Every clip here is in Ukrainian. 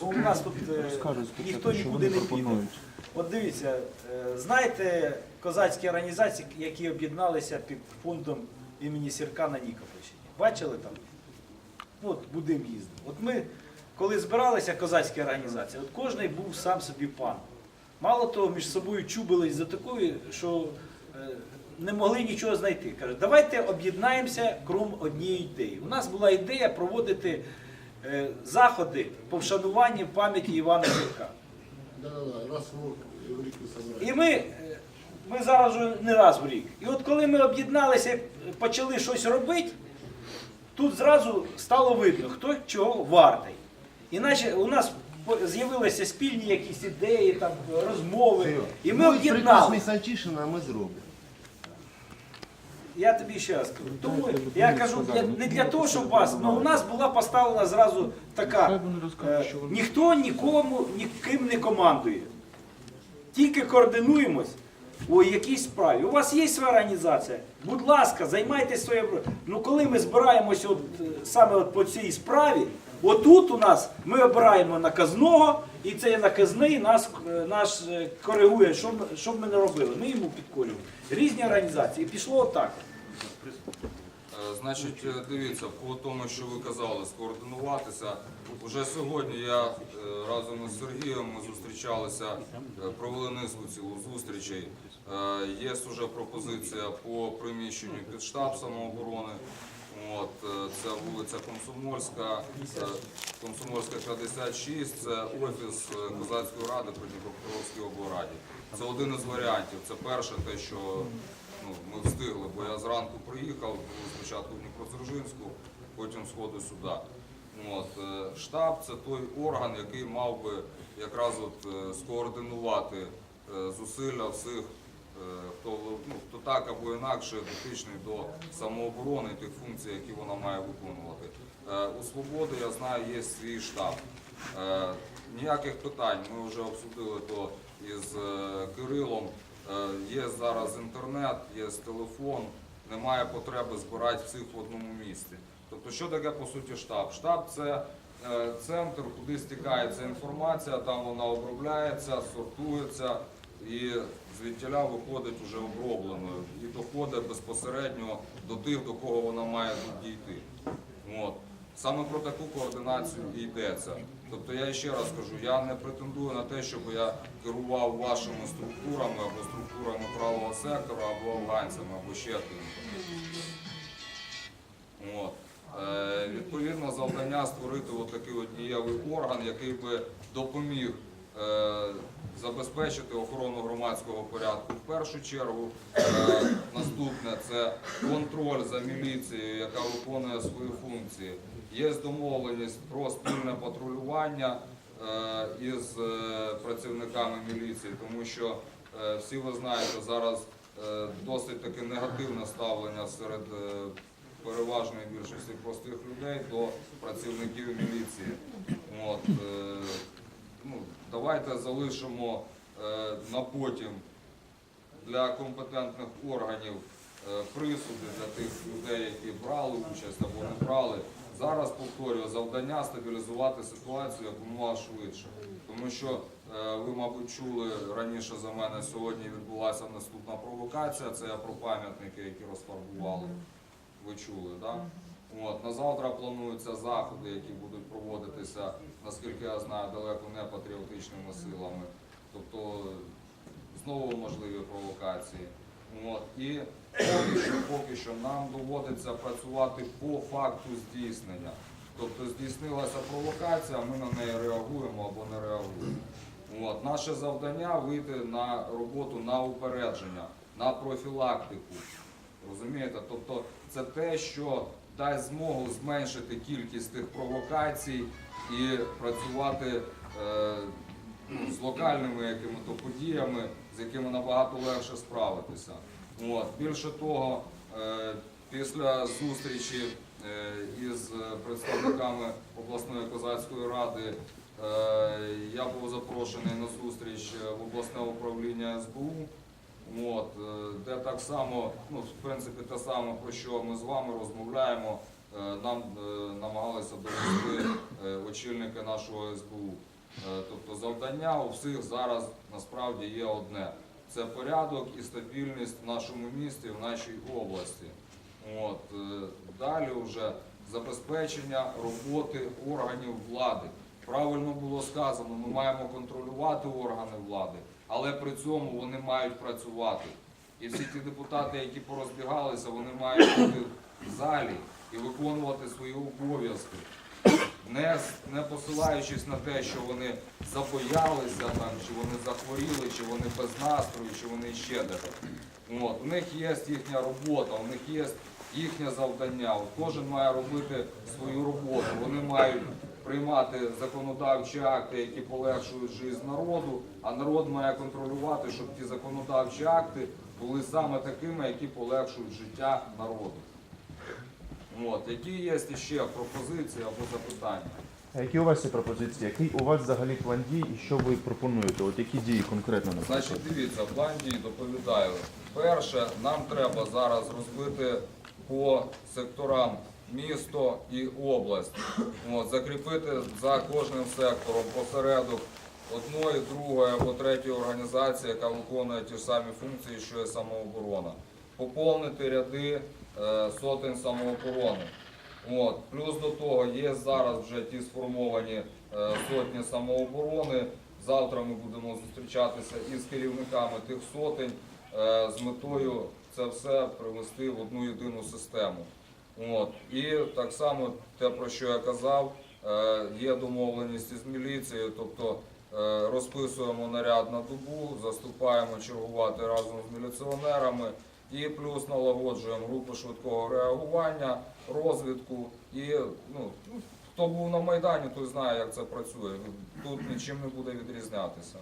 бо у нас тут е, ніхто нікуди не піде. От дивіться, е, знаєте козацькі організації, які об'єдналися під фондом імені Сірка на Нікопольщині? Бачили там? Ну, От будемо їздити. От ми, коли збиралися козацькі організації, от кожен був сам собі пан. Мало того, між собою чубились за такою, що е, не могли нічого знайти. Кажуть, давайте об'єднаємося крім однієї ідеї. У нас була ідея проводити заходи по вшануванню пам'яті Івана собираєте. І ми, е, ми зараз вже не раз в рік. І от коли ми об'єдналися і почали щось робити, тут зразу стало видно, хто чого вартий. Іначе у нас з'явилися спільні якісь ідеї, там, розмови. І ми Будуть приказ об'єднали. Ми зробимо. Я тобі ще раз кажу. Тому я кажу, для- не для того, щоб вас, ну у нас була поставлена зразу така. Е, Ніхто нікому ніким не командує. Тільки координуємось у якійсь справі. У вас є своя організація. Будь ласка, займайтеся своєю. Ну коли ми збираємося от, е, саме от по цій справі, отут у нас ми обираємо наказного, і цей наказний нас, е, наш е, коригує, що, б- що б ми не робили. Ми йому підкорюємо. Різні організації. І пішло отак. Е, Значить, дивіться, по тому, що ви казали, скоординуватися. Уже сьогодні я разом із Сергієм ми зустрічалися, провели низку цілу зустрічей. Є вже пропозиція по приміщенню під штаб самооборони. От, е, це вулиця Комсомольська, е, Комсомольська 56, це офіс е, Козацької ради при Дніпропетровській облраді. Це один із варіантів. Це перше те, що ну, ми встигли, бо я зранку приїхав, спочатку в Дніпродзержинську, потім сходу сюди. От, штаб це той орган, який мав би якраз от, скоординувати зусилля всіх, хто, ну, хто так або інакше дотичний до самооборони і тих функцій, які вона має виконувати. Е, У Свободи, я знаю, є свій штаб. Е, Ніяких питань, ми вже обсудили то із е, Кирилом. Е, Є зараз інтернет, є телефон, немає потреби збирати всіх в одному місці. Тобто, що таке по суті штаб? Штаб це е, центр, куди стікається інформація, там вона обробляється, сортується і звідтіля виходить уже обробленою і доходить безпосередньо до тих, до кого вона має дійти. От. Саме про таку координацію і йдеться. Тобто я ще раз кажу, я не претендую на те, щоб я керував вашими структурами або структурами правого сектора, або афганцями, або ще. От. Е, відповідно, завдання створити от такий от дієвий орган, який би допоміг забезпечити охорону громадського порядку в першу чергу. Е, наступне це контроль за міліцією, яка виконує свої функції. Є домовленість про спільне патрулювання е, із е, працівниками міліції, тому що е, всі ви знаєте, зараз е, досить таке негативне ставлення серед е, переважної більшості простих людей до працівників міліції. От, е, давайте залишимо е, на потім для компетентних органів е, присуди для тих людей, які брали участь або не брали. Зараз повторюю завдання стабілізувати ситуацію якомога швидше. Тому що е, ви, мабуть, чули раніше за мене сьогодні відбулася наступна провокація. Це я про пам'ятники, які розфарбували. Ви чули, так? От, на завтра плануються заходи, які будуть проводитися, наскільки я знаю, далеко не патріотичними силами. Тобто знову можливі провокації. От. І поки що, поки що нам доводиться працювати по факту здійснення. Тобто здійснилася провокація, ми на неї реагуємо або не реагуємо. От. Наше завдання вийти на роботу на упередження, на профілактику. Розумієте? Тобто це те, що дасть змогу зменшити кількість тих провокацій і працювати е, ну, з локальними якими-то подіями, з якими набагато легше справитися. От. Більше того, е, після зустрічі е, із представниками обласної козацької ради я був запрошений на зустріч в обласне управління СБУ. От, де так само, ну, в принципі, те саме, про що ми з вами розмовляємо, е, нам е, намагалися довести е, очільники нашого СБУ. Тобто завдання у всіх зараз насправді є одне: це порядок і стабільність в нашому місті, в нашій області. От, далі вже забезпечення роботи органів влади. Правильно було сказано, ми маємо контролювати органи влади, але при цьому вони мають працювати. І всі ті депутати, які порозбігалися, вони мають бути в залі і виконувати свої обов'язки, не, не посилаючись на те, що вони забоялися, там, чи вони захворіли, чи вони без настрою, чи вони ще де. От, у них є їхня робота, у них є їхнє завдання. От кожен має робити свою роботу. Вони мають приймати законодавчі акти, які полегшують життя народу, а народ має контролювати, щоб ті законодавчі акти були саме такими, які полегшують життя народу. От, які є ще пропозиції або запитання? А Які у вас є пропозиції? Який у вас взагалі план дій і що ви пропонуєте? От які дії конкретно наприклад? Значить, дивіться, план дій доповідаю. Перше, нам треба зараз розбити по секторам місто і область. От, закріпити за кожним сектором посередок одної, другої або третьої організації, яка виконує ті ж самі функції, що і самооборона. Поповнити ряди е, сотень самооборони. От. Плюс до того є зараз вже ті сформовані е, сотні самооборони. Завтра ми будемо зустрічатися із керівниками тих сотень е, з метою це все привести в одну єдину систему. От. І так само те, про що я казав, е, є домовленість із міліцією, тобто е, розписуємо наряд на добу, заступаємо чергувати разом з міліціонерами і плюс налагоджуємо групи швидкого реагування, розвідку і ну, хто був на Майдані, той знає, як це працює. Тут нічим не буде відрізнятися.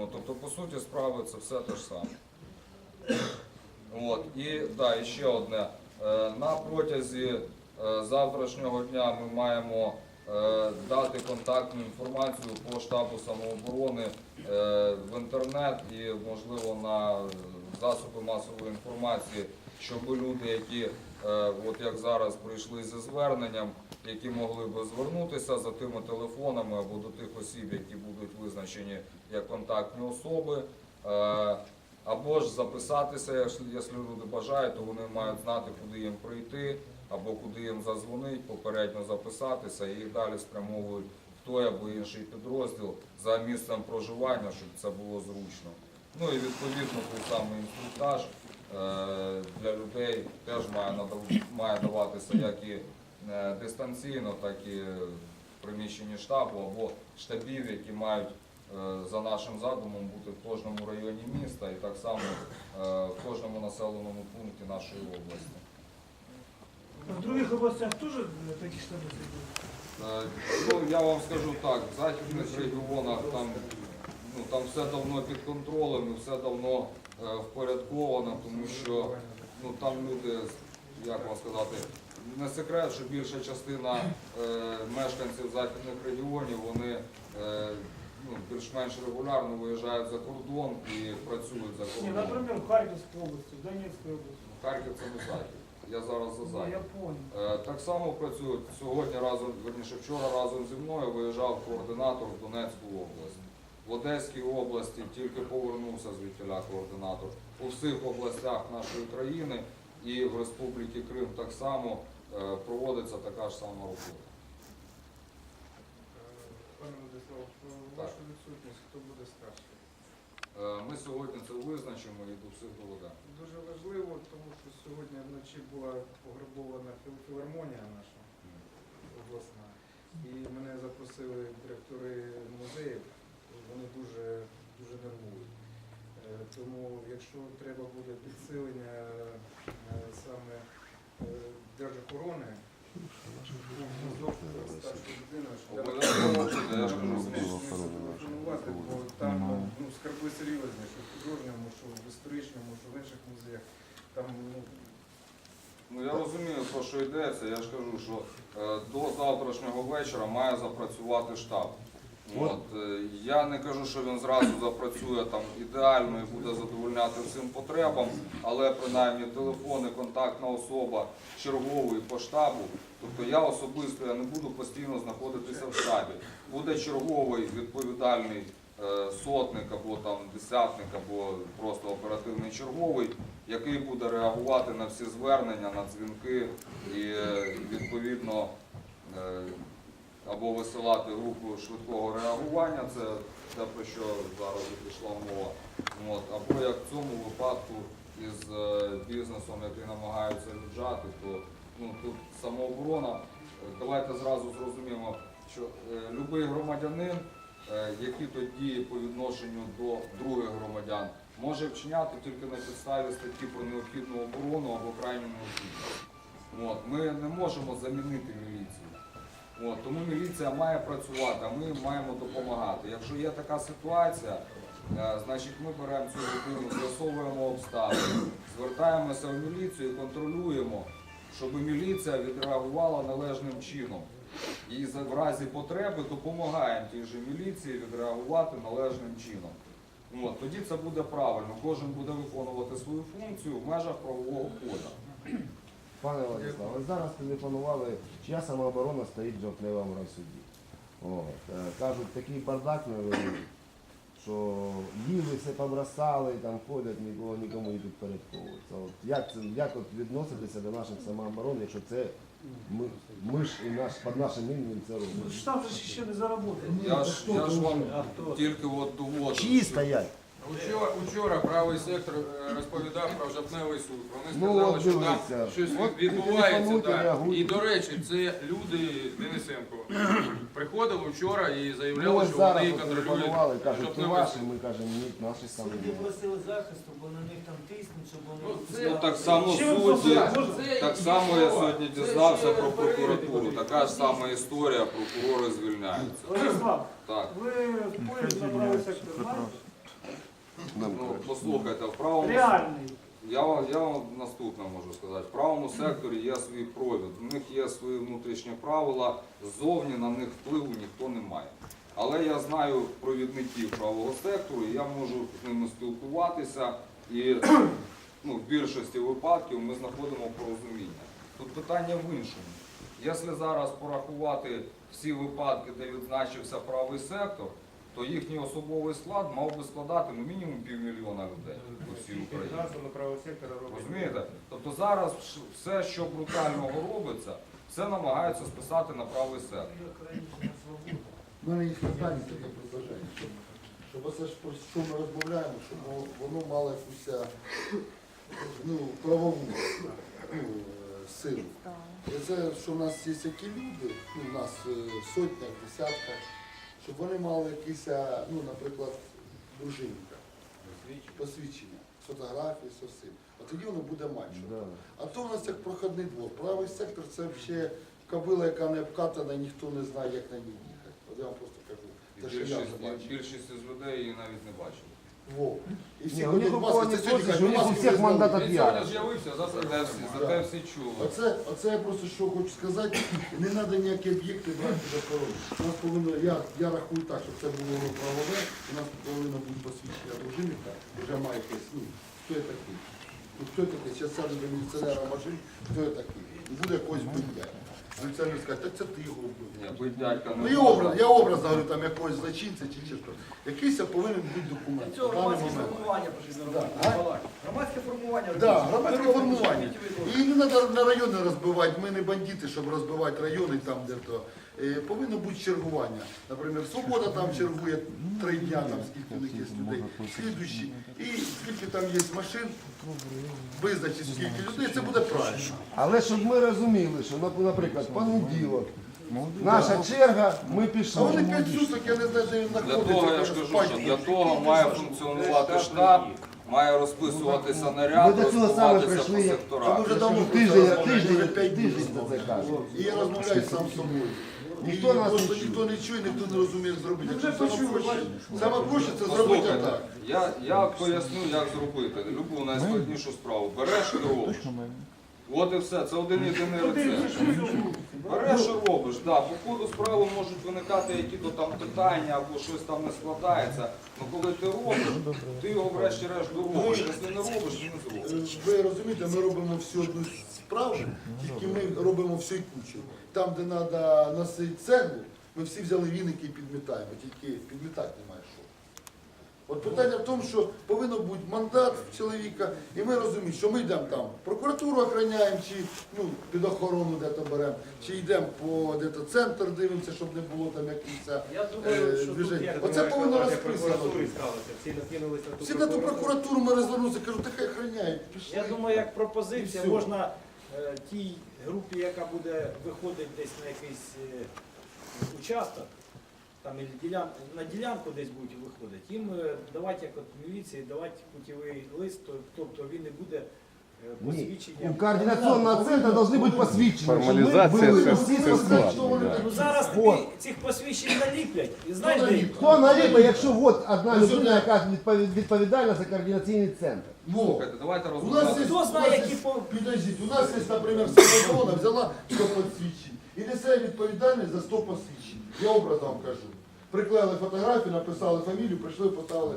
От, тобто, по суті, справи це все те ж саме. От, і да, і ще одне. Е, На протязі е, завтрашнього дня ми маємо е, дати контактну інформацію по штабу самооборони в інтернет і, можливо, на засоби масової інформації, щоб люди, які, от як зараз прийшли зі зверненням, які могли би звернутися за тими телефонами або до тих осіб, які будуть визначені як контактні особи. Або ж записатися, якщо люди бажають, то вони мають знати, куди їм прийти, або куди їм зазвонить, попередньо записатися і їх далі спрямовують в той або інший підрозділ за місцем проживання, щоб це було зручно. Ну і відповідно той самий інструктаж е, для людей теж має даватися як і е, дистанційно, так і в приміщенні штабу або штабів, які мають за нашим задумом бути в кожному районі міста і так само е, в кожному населеному пункті нашої області. В других областях тоже э, такие штабы созданы? Е, Ну, я вам скажу так, в західних регіонах там, ну, там все давно під контролем і все давно е, впорядковано, тому що ну, там люди, як вам сказати, не секрет, що більша частина е, мешканців західних регіонів, вони е, ну, більш-менш регулярно виїжджають за кордон і працюють за Не, кордоном. например, в Харьковской области, в Донецкой области. Харків це не захід. Я зараз за Ну, захід. я понял. Е, Так само працюють сьогодні разом, верніше вчора разом зі мною виїжджав координатор в Донецьку область. В Одеській області тільки повернувся звідтіля координатор. У всіх областях нашої країни і в Республіки Крим так само е, проводиться така ж сама робота. Пане Владислав, вашу відсутність, хто буде старший? Е, Ми сьогодні це визначимо і до всіх доведемо. Дуже важливо, тому що сьогодні вночі була пограбована філ- філармонія наша обласна. І мене запросили директори музеїв, вони дуже, дуже нервують. Е, Тому якщо треба буде підсилення е, саме держохорони, я ж кажу. Телефонувати, бо там ну, скарби серйозні, що в художньому, що в історичному, що в інших музеях. Там ну, Ну я розумію, про що йдеться. Я ж кажу, що е, до завтрашнього вечора має запрацювати штаб. От, е, я не кажу, що він зразу запрацює там ідеально і буде задовольняти всім потребам, але принаймні телефони, контактна особа, черговий по штабу. Тобто я особисто я не буду постійно знаходитися в штабі. Буде черговий відповідальний е, сотник або там десятник, або просто оперативний черговий, який буде реагувати на всі звернення, на дзвінки і е, відповідно. е, або висилати групу швидкого реагування, це те, про що зараз і пішла мова. От. Або як в цьому випадку із е, бізнесом, який намагаються віджати, то ну, тут самооборона. Давайте зразу зрозуміємо, що е, будь-який громадянин, е, які то дії по відношенню до других громадян, може вчиняти тільки на підставі статті про необхідну оборону або крайню необхідність. От. Ми не можемо замінити міліцію. От, тому міліція має працювати, а ми маємо допомагати. Якщо є така ситуація, е, значить ми беремо цю людину, з'ясовуємо обставини, звертаємося в міліцію і контролюємо, щоб міліція відреагувала належним чином. І в разі потреби допомагаємо тій же міліції відреагувати належним чином. От, тоді це буде правильно. Кожен буде виконувати свою функцію в межах правового поля. Пане Владиславе, ви зараз телефонували, чия самооборона стоїть в жовтневому райсуді. От. е, Кажуть, такий бардак навели, що їли все побросали, там ходять, нікого нікому не підпорядковуються. От як, це, як от відноситися до наших самооборон, якщо це ми, ми ж і наш, під нашим іменем це Ну, робимо? Штаб же ще не заработає. Я ж, я ж вам А тільки от доводжу. Чиї стоять? Учора, учора правий сектор е, розповідав про жовтневий суд. Вони Ну, сказали, от що там дивіться. щось От відбувається. телефонуйте, Так. реагуйте. І до речі, це люди Денисенко приходили вчора і Ну, заявляли, ось що зараз вони от контролюють телефонували, кажуть, ти жовтневий ваші, суд. ми кажемо, ні, наші саме. Судді просили захисту, бо на них там тиснуть, щоб вони... Ну, це- Ну так само судді, так само я сьогодні дізнався про прокуратуру. Така ж сама історія, прокурори звільняються. Владислав, Так. ви вплив на правий сектор? Нам Ну, послухайте, в правому Реальний. я, вам- я вам наступне можу сказати. В правому секторі є свій провід, в них є свої внутрішні правила, ззовні на них впливу ніхто не має. Але я знаю провідників правого сектору, і я можу з ними спілкуватися, і ну, в більшості випадків ми знаходимо порозуміння. Тут питання в іншому. Якщо зараз порахувати всі випадки, де відзначився правий сектор, то їхній особовий склад мав би складати ну, мінімум півмільйона людей по всій Україні. Розумієте? Тобто зараз все, що брутального робиться, все намагаються списати на правий сектор. У мене є питання таке предложення, щоб, оце ж про що ми розмовляємо, щоб воно- мало якусь е, ну, правову ну, е, силу. І це, що в нас є які люди, ну, у нас е, в сотнях, десятках, щоб вони мали якісь, е, ну, наприклад, дружинка, посвідчення, фотографії, з усім. А тоді воно буде менше. Да. А то у нас як проходний двор. Правий сектор це взагалі кобила, яка не обкатана, ніхто не знає, як на ній їхати. От я вам просто кажу. І Те, що я більшість, вже бачив. і більшість з людей її навіть не бачили. Во. І всі Ні, у них ходять в не сьогодні схочеш, у них у всіх мандатів Він сьогодні з'явився, завтра Зате всі, зате всі чули. Оце, оце я просто що хочу сказати, не треба ніякі об'єкти брати під охорону. У нас повинно, я, я рахую так, щоб це було воно правове, у нас повинно бути посвідчення дружинника, вже має якесь, ну, хто я такий. Ну, хто я такий, зараз сяду до міліціонера в машині, хто я такий. І буде якось биття. Міліціонер скаже, так це ти його вбив. Ні, бить дядька Ну і образ, я образ говорю, там якогось злочинця чи чи що. Якийсь повинен бути документ. Це в даний громадське момент. формування Да. А? Громадське формування. Да, громадське формування. І не треба на райони розбивати. Ми не бандити, щоб розбивати райони там, де то. Е, повинно бути чергування. Наприклад, свобода там чергує три дня, там скільки у них є людей. Слідуючі. І скільки там є машин, визначить скільки людей, це буде правильно. Але щоб ми розуміли, що, нап- наприклад, понеділок, наша черга, ми пішли. вони п'ять суток, я не знаю, де він Для знаходиться. того я ж кажу, що для того має функціонувати штаб, має розписуватися Ми наряд, до цього саме по прийшли, як- секторах. ми вже давно Тиждень, тиждень, днів тиждень за це каже. І я розмовляю сам з собою. Ніхто і нас не ніхто не чує, ніхто не розуміє, як зробити. Саме проще, бачите. саме проще це зробити так. я, я поясню, як зробити любу найскладнішу справу. Береш і робиш. От і все, це один єдиний рецепт. Береш і робиш, да. По ходу справи можуть виникати які-то там питання або щось там не складається. Ну коли ти робиш, ти його врешті-решт доробиш. Якщо не робиш, ти не зробиш. Ви розумієте, ми робимо всю одну справу, тільки ми робимо всю кучу. Там, де треба носити цеглу, ми всі взяли віники і підмітаємо, тільки підмітати немає що. От питання в тому, що повинен бути мандат в чоловіка, і ми розуміємо, що ми йдемо там, прокуратуру охороняємо, чи ну, під охорону де-то беремо, чи йдемо по де-то центр дивимося, щоб не було там якихось Я е, що тут движень. як Оце повинно розписано. бути. Всі накинулися на ту Всі на ту прокуратуру ми розвернулися, кажу, так хай охороняють. Пішли. Я думаю, як пропозиція І можна тій групі, яка буде виходити десь на якийсь е, участок, там і ділян, на ділянку десь будуть виходити, їм е, давати як от міліції, давати путівий лист, тобто він не буде е, посвідчення. У координационного центра должны быть посвідчені. Формалізація це- це складно, да. Ну зараз Вот. цих посвідчень наліплять. І знаєш, Хто де наліплять? Хто наліпить, якщо от одна людина, яка відпові- відповідальна за координаційний центр? Слухайте, давайте У нас розмовляти. Хто у знає, нас які по- Підождіть, у нас є, наприклад, самооборона взяла 100 посвідчень і несе відповідальність за 100 посвідчень. Я образом кажу. Приклеїли фотографію, написали фамілію, прийшли, поставили